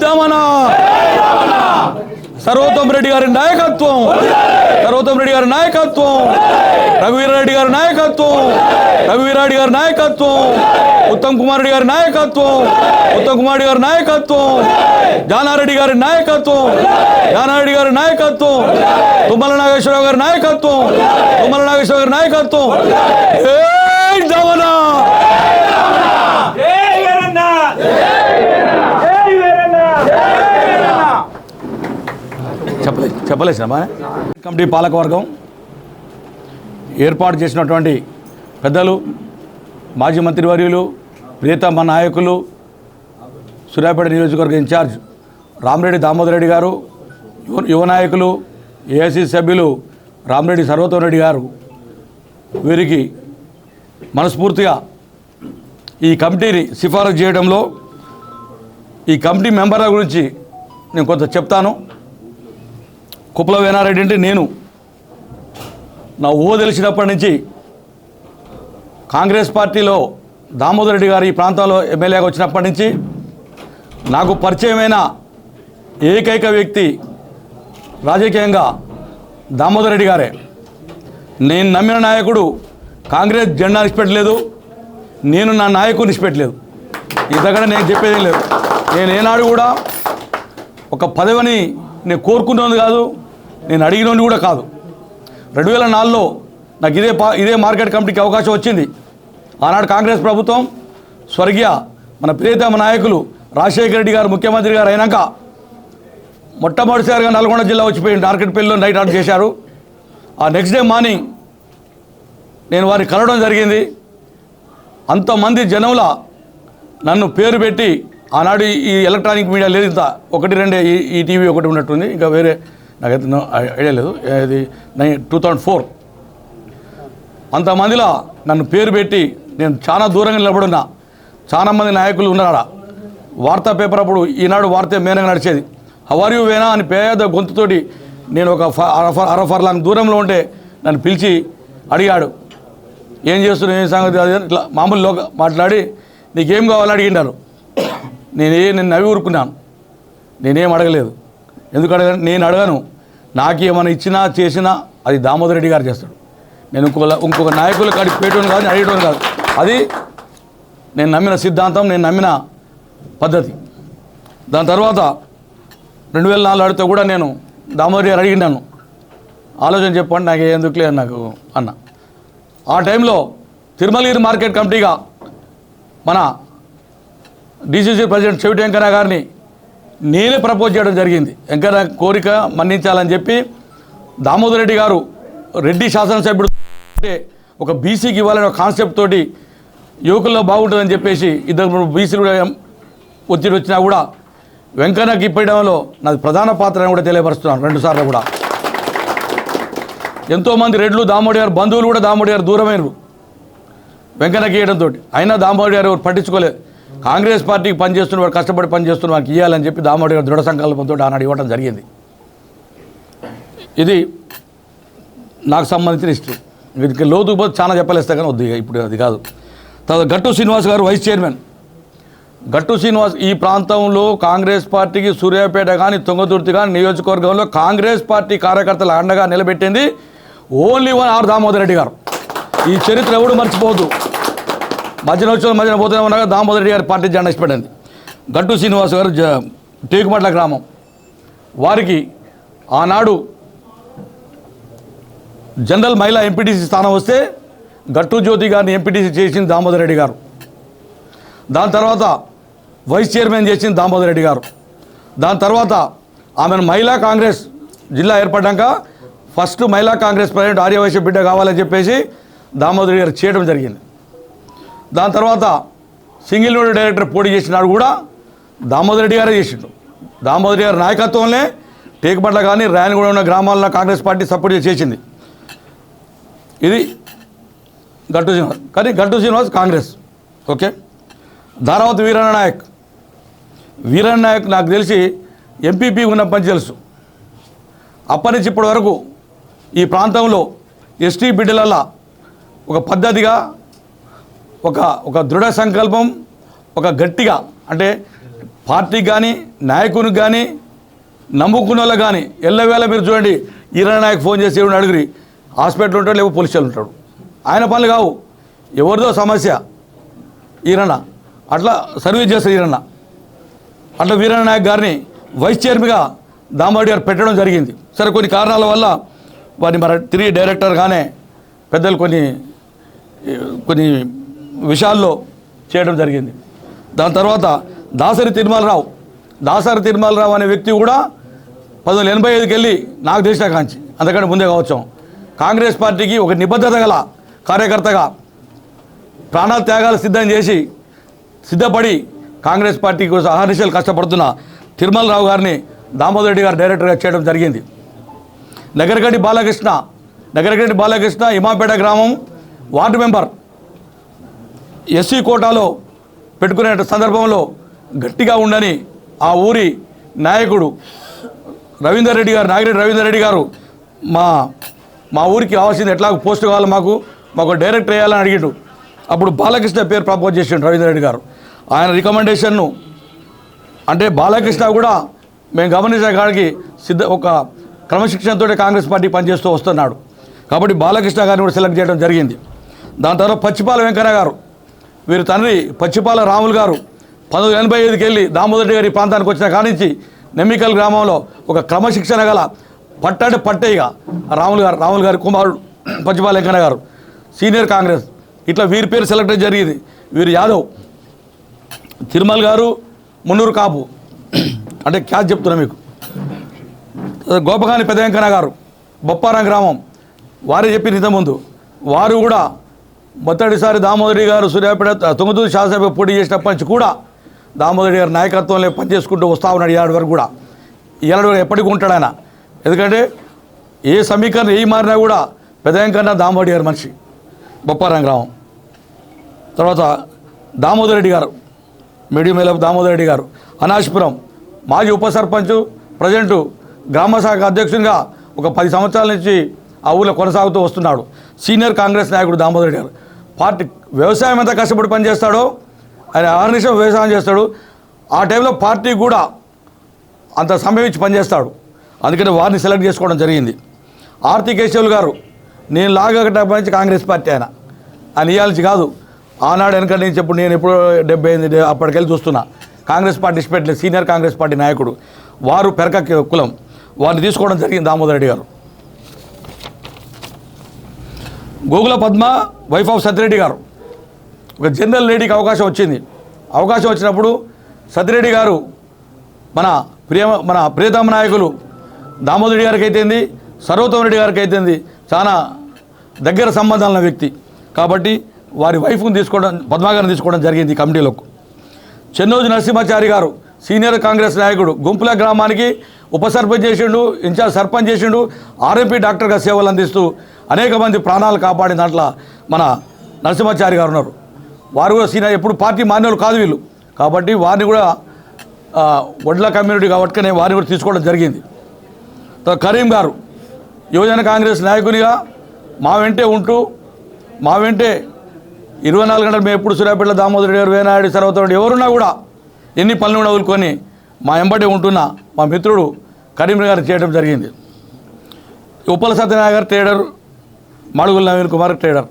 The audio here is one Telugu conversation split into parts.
దమన సర్వోత్తమ్ రెడ్డి గారి నాయకత్వం సర్వోత్తమ్ రెడ్డి గారి నాయకత్వం రఘువీరారెడ్డి గారి నాయకత్వం రఘువీరారెడ్డి గారి నాయకత్వం ఉత్తమ్ కుమార్ రెడ్డి గారి నాయకత్వం ఉత్తమ్ కుమార్ రెడ్డి గారి నాయకత్వం జానారెడ్డి గారి నాయకత్వం జానారెడ్డి గారి నాయకత్వం తుమ్మల నాగేశ్వరరావు గారి నాయకత్వం తుమ్మల నాగేశ్వరరావు గారి నాయకత్వం ఏయ్ దమన జై వీరన్న జై వీరన్న చెప్పలేదు కమిటీ పాలకవర్గం ఏర్పాటు చేసినటువంటి పెద్దలు మాజీ మంత్రివర్యులు ప్రియతమ నాయకులు సూర్యాపేట నియోజకవర్గ ఇన్ఛార్జ్ రామరెడ్డి దామోదర్ రెడ్డి గారు యువ యువ నాయకులు ఏఐసీ సభ్యులు రామరెడ్డి సర్వోత్తమ్ రెడ్డి గారు. వీరికి మనస్ఫూర్తిగా ఈ కమిటీని సిఫారసు చేయడంలో ఈ కమిటీ మెంబర్ల గురించి నేను కొంత చెప్తాను. కుప్పల వేనారెడ్డి అంటే నేను. నా ఊహ తెలిసినప్పటి నుంచి కాంగ్రెస్ పార్టీలో దామోదర్ రెడ్డి గారు ఈ ప్రాంతంలో ఎమ్మెల్యేగా వచ్చినప్పటి నుంచి నాకు పరిచయమైన ఏకైక వ్యక్తి రాజకీయంగా దామోదర్ రెడ్డి గారే. నేను నమ్మిన నాయకుడు కాంగ్రెస్ జెండా నిష్పెట్టలేదు నేను నా నాయకుడు నిష్పెట్టలేదు దగ్గర నేను చెప్పేది లేదు. నేను ఏనాడు కూడా ఒక పదవిని నేను కోరుకున్నది కాదు. నేను అడిగినోని కూడా కాదు. రెండు వేల నాలుగులో నాకు ఇదే పా ఇదే మార్కెట్ కమిటీకి అవకాశం వచ్చింది. ఆనాడు కాంగ్రెస్ ప్రభుత్వం స్వర్గీయ మన ప్రియతమ నాయకులు రాజశేఖర రెడ్డి గారు ముఖ్యమంత్రి గారు అయినాక మొట్టమొదటిసారిగా నల్గొండ జిల్లా వచ్చిపోయి మార్కెట్ పెళ్ళిలో నైట్ ఆర్డర్ చేశారు. ఆ నెక్స్ట్ డే మార్నింగ్ నేను వారిని కలవడం జరిగింది. అంతమంది జనముల నన్ను పేరు పెట్టి ఆనాడు ఈ ఎలక్ట్రానిక్ మీడియా లేదు ఇంత ఒకటి రెండే ఈ ఈ టీవీ ఒకటి ఉన్నట్టుంది. ఇంకా వేరే నాకైతే ఐడియా లేదు. ఇది నైన్ టూ థౌజండ్ ఫోర్. అంతమందిలో నన్ను పేరు పెట్టి నేను చాలా దూరంగా నిలబడున్నా. చాలా మంది నాయకులు ఉన్నారా వార్తా పేపర్ అప్పుడు ఈనాడు వార్త మేనగా నడిచేది. హవర్ యూ వేనా అని పేద గొంతుతోటి నేను ఒక ఫ- అరఫర్ అరఫర్ లాంగ్ దూరంలో ఉంటే నన్ను పిలిచి అడిగాడు. ఏం చేస్తున్నావు? ఏం సంగతి? అది ఇట్లా మామూలు లోక మాట్లాడి నీకేం కావాలని అడిగినారు నేనే నేను నవ్వి ఊరుకున్నాను. నేనేం అడగలేదు. ఎందుకు అడగ? నేను అడగను. నాకు ఏమైనా ఇచ్చినా చేసినా అది దామోదర్ రెడ్డి గారు చేస్తాడు. నేను ఇంకొక ఇంకొక నాయకుల కాడికి పెట్టడం కాదు అడిగడం కాదు. అది నేను నమ్మిన సిద్ధాంతం నేను నమ్మిన పద్ధతి. దాని తర్వాత రెండు వేల నాలుగు అడిగితే కూడా నేను దామోదర్ గారు అడిగినాను ఆలోచన చెప్పండి నాకు ఎందుకు లేదు నాకు అన్న. ఆ టైంలో తిరుమలగిరి మార్కెట్ కమిటీగా మన డీసీసీ ప్రెసిడెంట్ చెవిటి వెంకన్న గారిని నేనే ప్రపోజ్ చేయడం జరిగింది. వెంకన్న కోరిక మన్నించాలని చెప్పి దామోదర్ రెడ్డి గారు రెడ్డి శాసనసభ్యుడు అంటే ఒక బీసీకి ఇవ్వాలనే ఒక కాన్సెప్ట్ తోటి యువకుల్లో బాగుంటుందని చెప్పేసి ఇద్దరు బీసీలు కూడా ఒత్తిడి వచ్చినా కూడా వెంకన్నకి ఇప్పడంలో నాది ప్రధాన పాత్ర అని కూడా తెలియపరుస్తున్నాను రెండుసార్లు కూడా. ఎంతోమంది రెడ్లు దామోడి గారు బంధువులు కూడా దామోడి గారు దూరమైనరు వెంకన్నకి ఇవ్వడంతో అయినా దామోడి గారు ఎవరు పట్టించుకోలేదు. కాంగ్రెస్ పార్టీకి పనిచేస్తున్న వాడు కష్టపడి పనిచేస్తున్న వారికి ఇవ్వాలని చెప్పి దామోడి గారు దృఢ సంకల్పంతో ఆనాడు ఇవ్వడం జరిగింది. ఇది నాకు సంబంధించిన హిస్టరీ. వీటికి లోతుకు పోతే చాలా చెప్పలేస్తా కానీ వద్దు ఇప్పుడు అది కాదు. తర్వాత గట్టు శ్రీనివాస్ గారు వైస్ చైర్మన్. గట్టు శ్రీనివాస్ ఈ ప్రాంతంలో కాంగ్రెస్ పార్టీకి సూర్యాపేట కానీ తుంగతుర్తి కానీ నియోజకవర్గంలో కాంగ్రెస్ పార్టీ కార్యకర్తల అండగా నిలబెట్టింది only one R Damodar Reddy garu. ఈ చరిత్ర ఎవడు మర్చిపోదు మధ్యన వచ్చిన మధ్యన పోతూనే ఉన్నాక దామోదర్ రెడ్డి గారి పార్టీ జెండా ఇష్టపడింది గట్టు శ్రీనివాస్ గారు టేకుమట్ల గ్రామం. వారికి ఆనాడు జనరల్ మహిళా ఎంపీటీసీ స్థానం వస్తే గట్టు జ్యోతి గారిని ఎంపీటీసీ చేసింది దామోదర్ రెడ్డి గారు. దాని తర్వాత వైస్ చైర్మన్ చేసింది దామోదర్ రెడ్డి గారు. దాని తర్వాత ఆమెను మహిళా కాంగ్రెస్ జిల్లా ఏర్పడ్డాక ఫస్ట్ మహిళా కాంగ్రెస్ ప్రెసిడెంట్ ఆర్యవైశ్య బిడ్డ కావాలని చెప్పేసి దామోదర్ గారు చేయడం జరిగింది. దాని తర్వాత సింగిల్ విండో డైరెక్టర్ పోటీ చేసినాడు కూడా దామోదర్ రెడ్డి గారే చేసిండు. దామోదర్ గారి నాయకత్వంలో టేకుపట్ల కానీ రాయనగూడ ఉన్న గ్రామాల్లో కాంగ్రెస్ పార్టీ సపోర్ట్ చేసింది. ఇది గట్టు శ్రీనివాస్. కానీ గట్టు శ్రీనివాస్ కాంగ్రెస్. ఓకే? ధారావతి వీరన్న నాయక్. వీరన్న నాయక్ నాకు తెలిసి ఎంపీపీ ఉన్న పని తెలుసు. అప్పటి నుంచి ఇప్పటి వరకు ఈ ప్రాంతంలో ఎస్టీ బిడ్డలల్ల ఒక పద్ధతిగా ఒక ఒక దృఢ సంకల్పం ఒక గట్టిగా అంటే పార్టీకి కానీ నాయకునికి కానీ నమ్ముకున్న వాళ్ళకి కానీ ఎల్లవేళ మీరు చూడండి ఈరణ నాయకు ఫోన్ చేసి ఏమైనా అడుగురి హాస్పిటల్ ఉంటాడు లేకపోతే పోలీస్ ఉంటాడు. ఆయన పనులు కావు. ఎవరిదో సమస్య ఈరణ అట్లా సర్వీస్ చేస్తారు ఈరణ అట్లా వీరన్న నాయక్ గారిని వైస్ చైర్మన్గా దామారెడ్డి గారు పెట్టడం జరిగింది. సరే కొన్ని కారణాల వల్ల వారిని మరి తిరిగి డైరెక్టర్గానే పెద్దలు కొన్ని కొన్ని విషయాల్లో చేయడం జరిగింది. దాని తర్వాత దాసరి తిరుమలరావు దాసరి తిరుమలరావు అనే వ్యక్తి కూడా పంతొమ్మిది వందల ఎనభై ఐదుకి వెళ్ళి నాకు తెలిసిన కాంచి. అంతకంటే ముందే కావచ్చు. కాంగ్రెస్ పార్టీకి ఒక నిబద్ధత గల కార్యకర్తగా ప్రాణ త్యాగాలు సిద్ధం చేసి సిద్ధపడి కాంగ్రెస్ పార్టీ కోసం అహర్నిశలు కష్టపడుతున్న తిరుమలరావు గారిని దామోదర్ రెడ్డి గారు డైరెక్టర్గా చేయడం జరిగింది. నగరగడ్డి బాలకృష్ణ నగరగడ్డి బాలకృష్ణ ఇమాపేట గ్రామం వార్డు మెంబర్ ఎస్సీ కోటాలో పెట్టుకునే సందర్భంలో గట్టిగా ఉండని ఆ ఊరి నాయకుడు రవీందర్ రెడ్డి గారు నాగిరెడ్డి రవీందర్ రెడ్డి గారు మా మా ఊరికి కావాల్సింది ఎట్లా పోస్ట్ కావాలి మాకు మాకు డైరెక్ట్ వేయాలని అడిగిండు. అప్పుడు బాలకృష్ణ పేరు ప్రపోజ్ చేసిండు రవీందర్ రెడ్డి గారు. ఆయన రికమెండేషన్ను అంటే బాలకృష్ణ కూడా మేము గమనించిన కాడికి సిద్ధ ఒక క్రమశిక్షణతో కాంగ్రెస్ పార్టీ పనిచేస్తూ వస్తున్నాడు. కాబట్టి బాలకృష్ణ గారిని కూడా సెలెక్ట్ చేయడం జరిగింది. దాని తర్వాత పచ్చిపాల వెంకన్న గారు వీరి తండ్రి పచ్చిపాల రాములు గారు పంతొమ్మిది ఎనభై ఐదుకి వెళ్ళి దామోదర్ గారి ప్రాంతానికి వచ్చిన కానించి నెమ్మికల్ గ్రామంలో ఒక క్రమశిక్షణ గల పట్టంటే పట్టేయిగా రాములు గారు రాములు గారి కుమారుడు పచ్చిపాల వెంకన్న గారు సీనియర్ కాంగ్రెస్. ఇట్లా వీరి పేరు సెలెక్ట్ జరిగింది. వీరు యాదవ్ తిరుమల్ గారు మున్నూరు కాపు. అంటే క్యాచ్ చెప్తున్నా మీకు. గోపగాని పెద్ద వెంకన్న గారు బొప్పారం గ్రామం. వారే చెప్పిన ఇంతకుముందు వారు కూడా మొదటిసారి దామోదరి గారు సూర్యాపేట తొమ్మిది శాసనసభ పోటీ చేసినప్పటి నుంచి కూడా దామోదరి గారి నాయకత్వంలో పనిచేసుకుంటూ వస్తా ఉన్నాడు ఏడాది వరకు కూడా. ఏడాది వరకు ఎప్పటికీ ఉంటాడు ఆయన. ఎందుకంటే ఏ సమీకరణ ఏ మారినా కూడా పెదయంకన్నా వెంకన్న దామోదరి మనిషి. బొప్పారం గ్రామం. తర్వాత దామోదర్ రెడ్డి గారు మీడియం దామోదర్ రెడ్డి గారు అనాశపురం. మాజీ ఉప సర్పంచ్ ప్రజెంటు గ్రామ శాఖ అధ్యక్షునిగా ఒక పది సంవత్సరాల నుంచి ఆ ఊళ్ళో కొనసాగుతూ వస్తున్నాడు. సీనియర్ కాంగ్రెస్ నాయకుడు దామోదర్ రెడ్డి గారు. పార్టీ వ్యవసాయం ఎంత కష్టపడి పనిచేస్తాడో ఆయన ఆర్నిషం వ్యవసాయం చేస్తాడు ఆ టైంలో పార్టీ కూడా అంత సమయం ఇచ్చి పనిచేస్తాడు. అందుకని వారిని సెలెక్ట్ చేసుకోవడం జరిగింది. ఆర్తి కేశవులు గారు నేను లాగటప్పటి నుంచి కాంగ్రెస్ పార్టీ ఆయన. ఆయన ఇవ్వాల్సి కాదు. ఆనాడు వెనక నుంచి ఇప్పుడు నేను ఎప్పుడు డెబ్బై ఎనిమిది అప్పటికెళ్ళి చూస్తున్నా. కాంగ్రెస్ పార్టీ ఇష్టపెట్టలేదు సీనియర్ కాంగ్రెస్ పార్టీ నాయకుడు. వారు పెరక కులం. వారిని తీసుకోవడం జరిగింది దామోదర్ రెడ్డి గారు. Gogula Padma wife of Satyareddy garu. ఒక జనరల్ లేడీకి అవకాశం వచ్చింది. అవకాశం వచ్చినప్పుడు సత్యరెడ్డి గారు మన ప్రియ మన ప్రియతమ నాయకులు దామోదరుడి గారికి అయితేంది సర్వోత్తమ రెడ్డి గారికి అయితేంది చాలా దగ్గర సంబంధాల వ్యక్తి. కాబట్టి వారి వైఫ్ని తీసుకోవడం పద్మాగారిని తీసుకోవడం జరిగింది కమిటీలోకి చెన్నోజు నరసింహాచారి గారు సీనియర్ కాంగ్రెస్ నాయకుడు గుంపుల గ్రామానికి ఉప సర్పంచ్ చేసిండు ఇన్ఛార్జ్ సర్పంచ్ చేసిండు ఆర్ఎంపీ డాక్టర్గా సేవలు అందిస్తూ అనేక మంది ప్రాణాలు కాపాడిన దాంట్లో మన నరసింహాచారి గారు ఉన్నారు. వారు కూడా సీనియర్ ఎప్పుడు పార్టీ మాన్యులు కాదు వీళ్ళు. కాబట్టి వారిని కూడా వడ్ల కమ్యూనిటీ కాబట్టి వారిని కూడా తీసుకోవడం జరిగింది. కరీం గారు యువజన కాంగ్రెస్ నాయకునిగా మా వెంటే ఉంటూ మా వెంటే ఇరవై నాలుగు గంటలు మేము ఎప్పుడు సూర్యాపేట దామోదర్ గారు వేనాయుడు సర్వతోడు ఎవరున్నా కూడా ఎన్ని పనులు కూడా వదులుకొని మా ఎంబడే ఉంటున్న మా మిత్రుడు కరీంనగర్ చేయడం జరిగింది. Uppala Satyanarayana garu trader Madugula Naveen Kumar trader.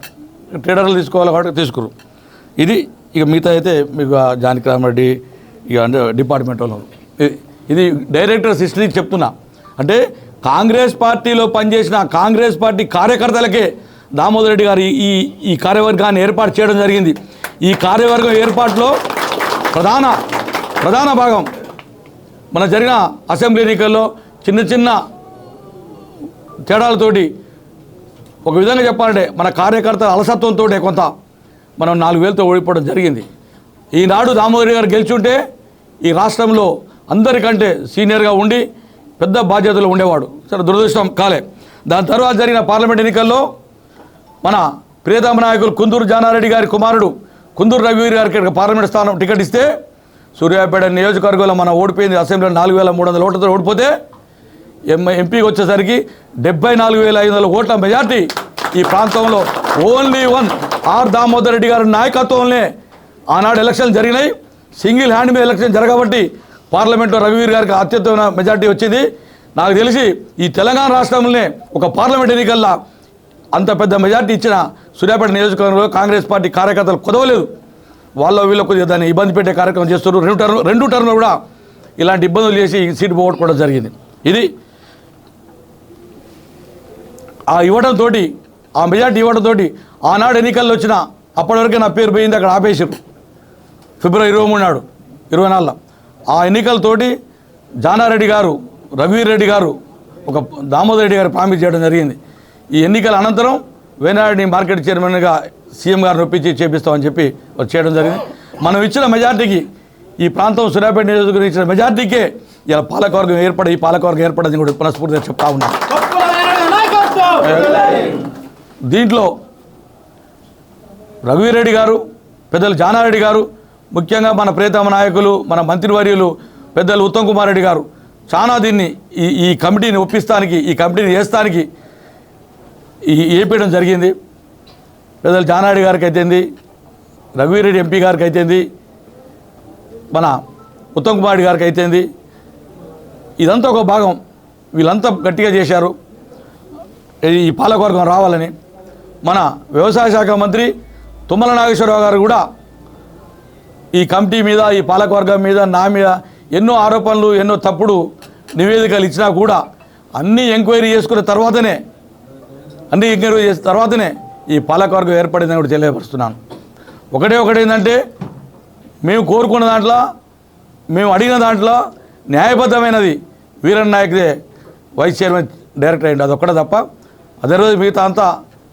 ట్రేడర్లు తీసుకోవాలి కాబట్టి తీసుకురు. ఇది ఇక మిగతా అయితే మీకు జానకి రామరెడ్డి ఇక అంటే డిపార్ట్మెంట్ వాళ్ళు. ఇది- ఇది డైరెక్టర్స్ హిస్టరీకి చెప్తున్నా. అంటే కాంగ్రెస్ పార్టీలో పనిచేసిన కాంగ్రెస్ పార్టీ కార్యకర్తలకే దామోదర్ రెడ్డి గారు ఈ ఈ కార్యవర్గాన్ని ఏర్పాటు చేయడం జరిగింది. ఈ కార్యవర్గం ఏర్పాటులో ప్రధాన ప్రధాన భాగం మన జరిగిన అసెంబ్లీ ఎన్నికల్లో చిన్న చిన్న తేడాలతోటి ఒక విధంగా చెప్పాలంటే మన కార్యకర్తల అలసత్వంతో కొంత మనం నాలుగు వేలతో ఓడిపోవడం జరిగింది. ఈనాడు దామోదరి గారు గెలిచుంటే ఈ రాష్ట్రంలో అందరికంటే సీనియర్గా ఉండి పెద్ద బాధ్యతలు ఉండేవాడు. సరే దురదృష్టం కాలే. దాని తర్వాత జరిగిన పార్లమెంట్ ఎన్నికల్లో మన ప్రియతమ నాయకులు కుందూరు జానారెడ్డి గారి కుమారుడు కుందూరు రవి గారికి పార్లమెంట్ స్థానం టికెట్ ఇస్తే సూర్యాపేట నియోజకవర్గంలో మనం ఓడిపోయింది అసెంబ్లీలో నాలుగు వేల మూడు వందల ఓట్లతో ఓడిపోతే ఎం ఎంపీకి వచ్చేసరికి డెబ్బై నాలుగు వేల ఐదు వందల ఓట్ల మెజార్టీ ఈ ప్రాంతంలో. Only one R Damodar Reddy గారి నాయకత్వంలోనే ఆనాడు ఎలక్షన్లు జరిగినాయి. సింగిల్ హ్యాండ్ మీద ఎలక్షన్ జరగబట్టి పార్లమెంట్లో రఘువీర్ గారికి అత్యుత్తమైన మెజార్టీ వచ్చింది. నాకు తెలిసి ఈ తెలంగాణ రాష్ట్రంలోనే ఒక పార్లమెంట్ ఎన్నికల్లో అంత పెద్ద మెజార్టీ ఇచ్చిన సూర్యాపేట నియోజకవర్గంలో కాంగ్రెస్ పార్టీ కార్యకర్తలు కుదవలేదు. వాళ్ళ వీళ్ళ కొద్దిగా దాన్ని ఇబ్బంది పెట్టే కార్యక్రమం చేస్తున్నారు. రెండు టర్మ్ రెండు టర్మ్లో కూడా ఇలాంటి ఇబ్బందులు చేసి సీట్ సీటు పోగొట్టుకోవడం జరిగింది. ఇది ఆ ఇవ్వడంతో ఆ మెజార్టీ ఇవ్వడంతో ఆనాడు ఎన్నికల్లో వచ్చిన అప్పటివరకే నా పేరు పోయింది అక్కడ ఆపేసారు ఫిబ్రవరి ఇరవై మూడు నాడు ఇరవై నాలుగులో. ఆ ఎన్నికలతోటి జానారెడ్డి గారు రఘువీర్ రెడ్డి గారు ఒక దామోదర్ రెడ్డి గారు ప్రామిస్ చేయడం జరిగింది. ఈ ఎన్నికల అనంతరం వేనారెడ్డి మార్కెట్ చైర్మన్గా సీఎం గారిని ఒప్పించి చేపిస్తామని చెప్పి వారు చేయడం జరిగింది. మనం ఇచ్చిన మెజార్టీకి ఈ ప్రాంతం సూర్యాపేట నియోజకవర్గం ఇచ్చిన మెజార్టీకే ఇలా పాలకవర్గం ఏర్పడి ఈ పాలకవర్గం ఏర్పడదని కూడా మనస్ఫూర్తిగా చెప్తా ఉన్నాను దీంట్లో రఘువీరెడ్డి గారు పెద్దలు జానారెడ్డి గారు ముఖ్యంగా మన ప్రియతమ నాయకులు మన మంత్రివర్యులు పెద్దలు ఉత్తమ్ కుమార్ రెడ్డి గారు చాలా దీన్ని ఈ ఈ కమిటీని ఒప్పిస్తానికి ఈ కమిటీని వేస్తానికి ఈ ఏపీయడం జరిగింది. పెద్దలు జానారెడ్డి గారికి అయితేంది రఘువీరెడ్డి ఎంపీ గారికి అయితేంది మన ఉత్తమ్ కుమార్ రెడ్డి గారికి అయితేంది ఇదంతా ఒక భాగం. వీళ్ళంతా గట్టిగా చేశారు. ఈ పాలకవర్గం రావాలని మన వ్యవసాయ శాఖ మంత్రి తుమ్మల నాగేశ్వరరావు గారు కూడా ఈ కమిటీ మీద ఈ పాలకవర్గం మీద నా మీద ఎన్నో ఆరోపణలు ఎన్నో తప్పుడు నివేదికలు ఇచ్చినా కూడా అన్నీ ఎంక్వైరీ చేసుకున్న తర్వాతనే అన్ని ఎంక్వైరీ చేసిన తర్వాతనే ఈ పాలకవర్గం ఏర్పడిందని కూడా తెలియపరుస్తున్నాను. ఒకటే ఒకటి ఏంటంటే మేము కోరుకున్న దాంట్లో మేము అడిగిన దాంట్లో న్యాయబద్ధమైనది వీరన్ నాయక్దే వైస్ చైర్మన్ డైరెక్టర్ అది అదొక్కటే తప్ప అదే రోజు మిగతా అంతా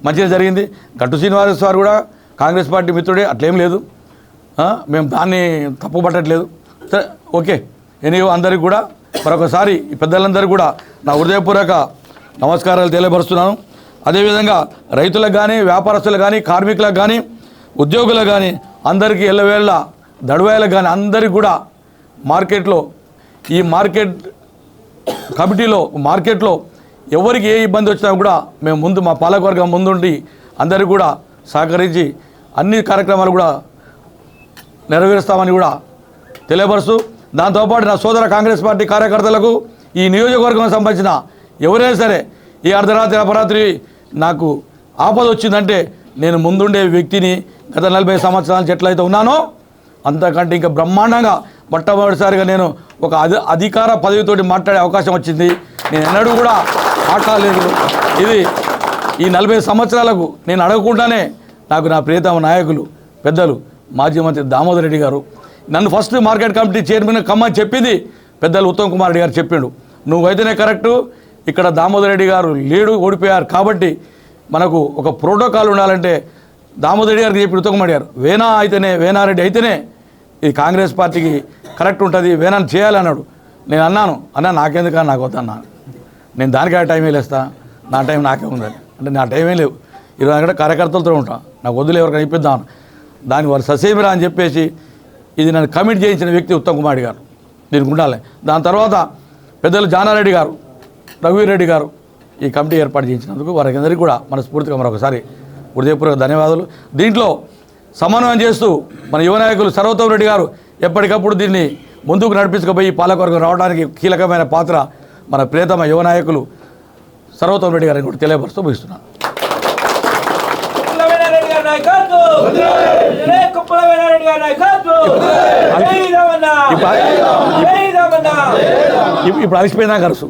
మంచిగా జరిగింది. గట్టు శ్రీనివాస వారు కూడా కాంగ్రెస్ పార్టీ మిత్రుడే అట్లేం లేదు. మేము దాన్ని తప్పు పట్టట్లేదు. సరే ఓకే. ఎనీ అందరికీ కూడా మరొకసారి పెద్దలందరూ కూడా నా హృదయపూర్వక నమస్కారాలు తెలియపరుస్తున్నాను. అదేవిధంగా రైతులకు కానీ వ్యాపారస్తులకు కానీ కార్మికులకు కానీ ఉద్యోగులకు కానీ అందరికీ ఎల్లవేళ్ళ దడవేళ్ళకు కానీ అందరికీ కూడా మార్కెట్లో ఈ మార్కెట్ కమిటీలో మార్కెట్లో ఎవరికి ఏ ఇబ్బంది వచ్చినా కూడా మేము ముందు మా పాలకవర్గం ముందుండి అందరికీ కూడా సహకరించి అన్ని కార్యక్రమాలు కూడా నెరవేరుస్తామని కూడా తెలియపరుస్తూ దాంతోపాటు నా సోదర కాంగ్రెస్ పార్టీ కార్యకర్తలకు ఈ నియోజకవర్గం సంబంధించిన ఎవరైనా సరే ఈ అర్ధరాత్రి అపరాత్రి నాకు ఆపద వచ్చిందంటే నేను ముందుండే వ్యక్తిని గత నలభై సంవత్సరాల చెట్లయితే ఉన్నానో అంతకంటే ఇంకా బ్రహ్మాండంగా మొట్టమొదటిసారిగా నేను ఒక అధి అధికార పదవితోటి మాట్లాడే అవకాశం వచ్చింది. నేను ఎన్నడూ కూడా మాట్లాడలేదు ఇది ఈ నలభై సంవత్సరాలకు నేను అడగకుండానే నాకు నా ప్రియతమ నాయకులు పెద్దలు మాజీ మంత్రి దామోదర్ రెడ్డి గారు నన్ను ఫస్ట్ మార్కెట్ కమిటీ చైర్మన్ కమ్మని చెప్పింది పెద్దలు ఉత్తమ్ కుమార్ రెడ్డి గారు చెప్పిండు. నువ్వైతేనే కరెక్టు ఇక్కడ దామోదర్ రెడ్డి గారు లేడు ఓడిపోయారు కాబట్టి మనకు ఒక ప్రోటోకాల్ ఉండాలంటే దామోదర్ రెడ్డి గారికి చెప్పి ఉత్తమ్ కుమార్ గారు వేనా అయితేనే వేనారెడ్డి అయితేనే ఇది కాంగ్రెస్ పార్టీకి కరెక్ట్ ఉంటుంది వేనాన్ని చేయాలన్నాడు. నేను అన్నాను అన్నా నాకెందుకు నాకు వద్దన్నాను నేను దానికి ఆ టైం వేలేస్తా నా టైం నాకే ఉందని అంటే నా టైమే లేవు. ఇరవై గంటల కార్యకర్తలతో ఉంటాను నాకు వద్దులు ఎవరికైనా ఇప్పిద్దాం దానికి వారు ససేమిరా అని చెప్పేసి ఇది నన్ను కమిట్ చేయించిన వ్యక్తి ఉత్తమ్ కుమార్ గారు. దీనికి ఉండాలి. దాని తర్వాత పెద్దలు జానారెడ్డి గారు రఘువీరెడ్డి గారు ఈ కమిటీ ఏర్పాటు చేయించినందుకు వారికి కూడా మనస్ఫూర్తిగా మరొకసారి హృదయపూర్వక ధన్యవాదాలు. దీంట్లో సమన్వయం చేస్తూ మన యువ నాయకులు సర్వోత్తమ్ రెడ్డి గారు ఎప్పటికప్పుడు దీన్ని ముందుకు నడిపించుకుపోయి పాలకవర్గం రావడానికి కీలకమైన పాత్ర మన ప్రియతమ యువ నాయకులు సర్వోత్తమ్ రెడ్డి గారిని కూడా తెలియపరుస్తూ ముగిస్తున్నాను ఇప్పుడు అలసిపోయినా కలుసు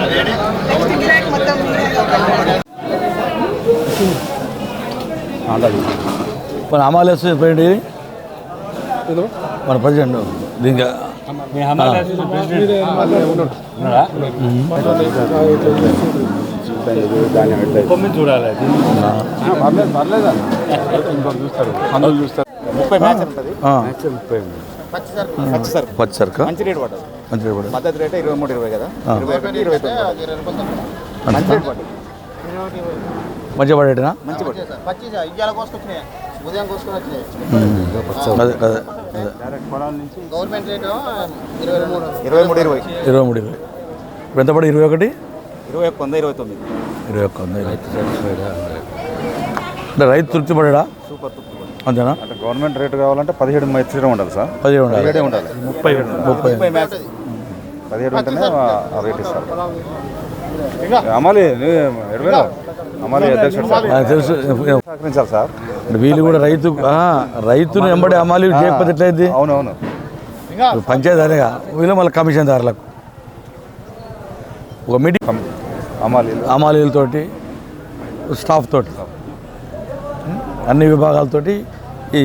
అదే మన అమాలేస్ చెప్పండి. మన ప్రెసిడెంట్. దీనికి ముప్పై మ్యాచ్ ఉంటుంది ఆ, పచ్చి సరుకు పచ్చి సరుక. మంచి రేట్ మంచి పడదు మద్దతు రేట్ ఇరవై మూడు ఇరవై కదా. ఇరవై ఇరవై తొమ్మిది. మంచి రేట్ పడ్డది. మంచిగా పడేటనా మంచి వచ్చినాయి అదే అదే అదే. గవర్నమెంట్ రేట్ ఇరవై మూడు. ఇరవై ఇరవై. ఇరవై మూడు ఇరవై. ఇప్పుడు ఎంత పడి ఇరవై ఒకటి? ఇరవై ఒక్క వంద ఇరవై తొమ్మిది. ఇరవై ఒక్క వంద అంటే రైతు తృప్తి పడా సూపర్ తక్కువ అంతేనా? అంటే గవర్నమెంట్ రేటు కావాలంటే పదిహేడు మెచ్చడం ఉండాలి సార్. పదిహేడు ఉండాలి. పదిహేడే ఉండాలి. ముప్పై ముప్పై. పదిహేడు ఉంటేనే రేట్ ఇస్తారు. అమలి ఎడవేల అమలి తెలుసు సహకరించాలి సార్ అంటే వీళ్ళు కూడా రైతు ఆ, రైతును ఎంబడి అమ్మాలి చేయకపోతే ఎట్లయింది అవునవును। అనేగా వీళ్ళు మళ్ళీ కమిషన్ దారులకు ఒక మీటింగ్ కమ్- అమాలి అమాలీలతోటి స్టాఫ్ తోటి అన్ని విభాగాలతోటి ఈ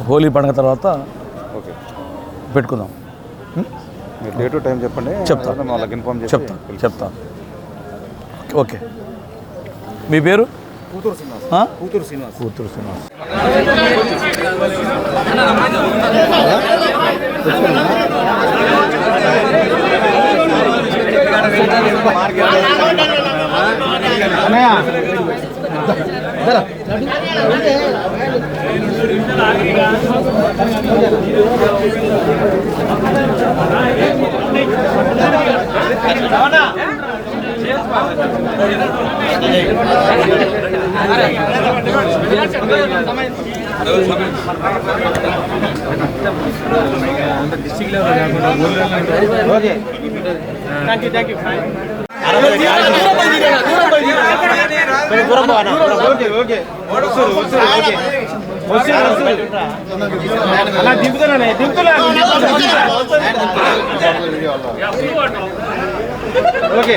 హోలీ పండుగ తర్వాత ఓకే పెట్టుకుందాం మీరు డేటు టైం చెప్పండి చెప్తా. వాళ్ళకి ఇన్ఫార్మ్ చేసి చెప్తా। చెప్తా। ఓకే। మీ పేరు? కూతురు శ్రీనివాస్? కూతురు శ్రీనివాస్. కూతురు శ్రీనివాస్. డిస్ట్రిక్ట్ లెవెల్ కాకుండా okay thank you thank you అలా దింపుతున్నా దింపుతున్నా ఓకే.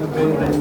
కొంచెం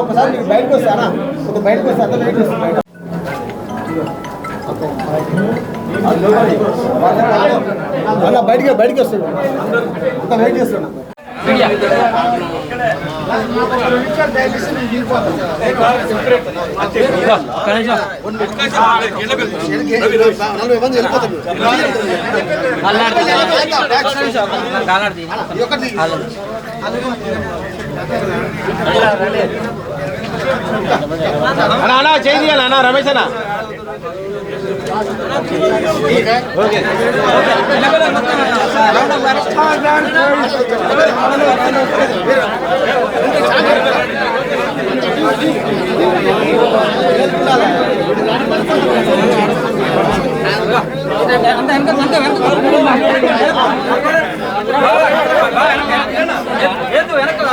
ఒకసారి నీకు బయటకు వస్తానా ఒక బయటకు వస్తే అంత బయటకు వస్తా బయట అన్న బయటికి బయటికి వస్తాడు అంత వెయిట్ చేస్తున్నా. నలభై మంది వెళ్ళిపోతారు అన్నా అన్నా చేయి తీయాలి రమేష్ అన్న.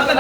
அந்த